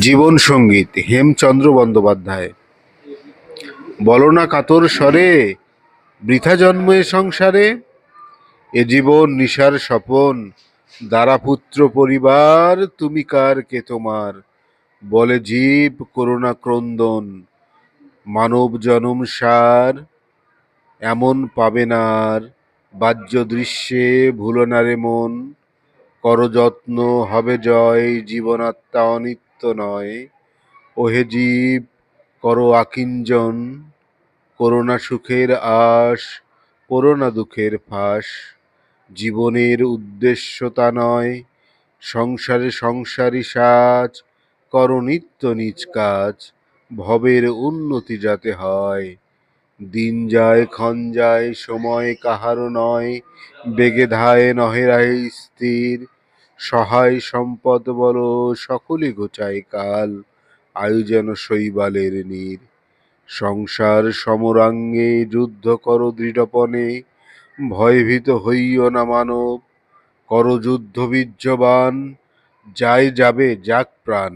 জীবন সংগীত, হেমচন্দ্র বন্দ্যোপাধ্যায়। বলো না কাতর স্বরে, বৃথা জন্ম সংসারে, এ জীবন নিশার স্বপন, দ্বারাপুত্র পরিবার তুমি কার কে তোমার? বলে জীব করুণা ক্রন্দন, মানব জনম সার, এমন পাবে না আর, বাহ্য দৃশ্যে ভুলনারে মন, কর যত্ন, হবে জয়, জীবনাত্মা অনিত্য। নয়। ওহে জীব, কর আকিঞ্জন করোনা সুখের আশ করোনা দুঃখের ফাঁস। জীবনের উদ্দেশ্য তা নয়, সংসারে সংসারী সাজ, কর নিত্য নিজ কাজ, ভবের উন্নতি যাতে হয়। দিন যায়, ক্ষণ যায়, সময় কাহারও নয়, বেগে ধায় নহে রাহে স্থির। সহায় সম্পদ বল সকলে গোচায় কাল। আয়ু যেন শৈবালের নীর। সংসার সমরাঙ্গে যুদ্ধ কর দৃঢ়পণে, ভয়ভীত হইও না মানব। কর যুদ্ধ বীর্যবান যায় যাবে যাক প্রাণ।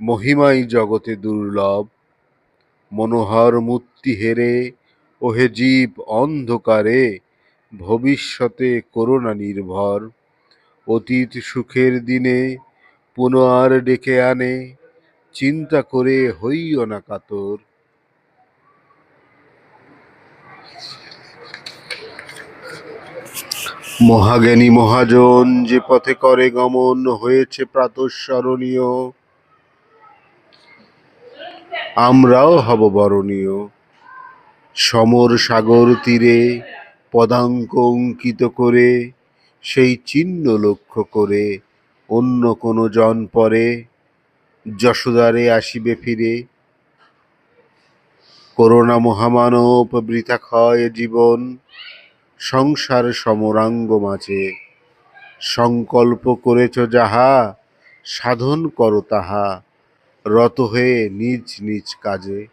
মহিমাই জগতে দুর্লভ। মনোহর মূর্তি হেরে, ওহে জীব অন্ধকারে, ভবিষ্যতে করোনা নির্ভর। অতীত সুখের দিনে পুনর ডেকে আনে, চিন্তা করে হইও না কাতর। মহাজ্ঞানী মহাজন যে পথে করে গমন হয়েছে প্রাতঃস্মরণীয়, আমরাও হব বরণীয়। সমর সাগর তীরে পদাঙ্ক অঙ্কিত করে সেই চিহ্ন লক্ষ্য করে অন্য কোনো জন পরে যশোদারে আসিবে ফিরে। করোনা মহামানব বৃথা ক্ষয় জীবন, সংসার সমরাঙ্গ মাঝে। সংকল্প করেছ যাহা, সাধন করো তাহা, রত হয়ে নিজ নিজ কাজে।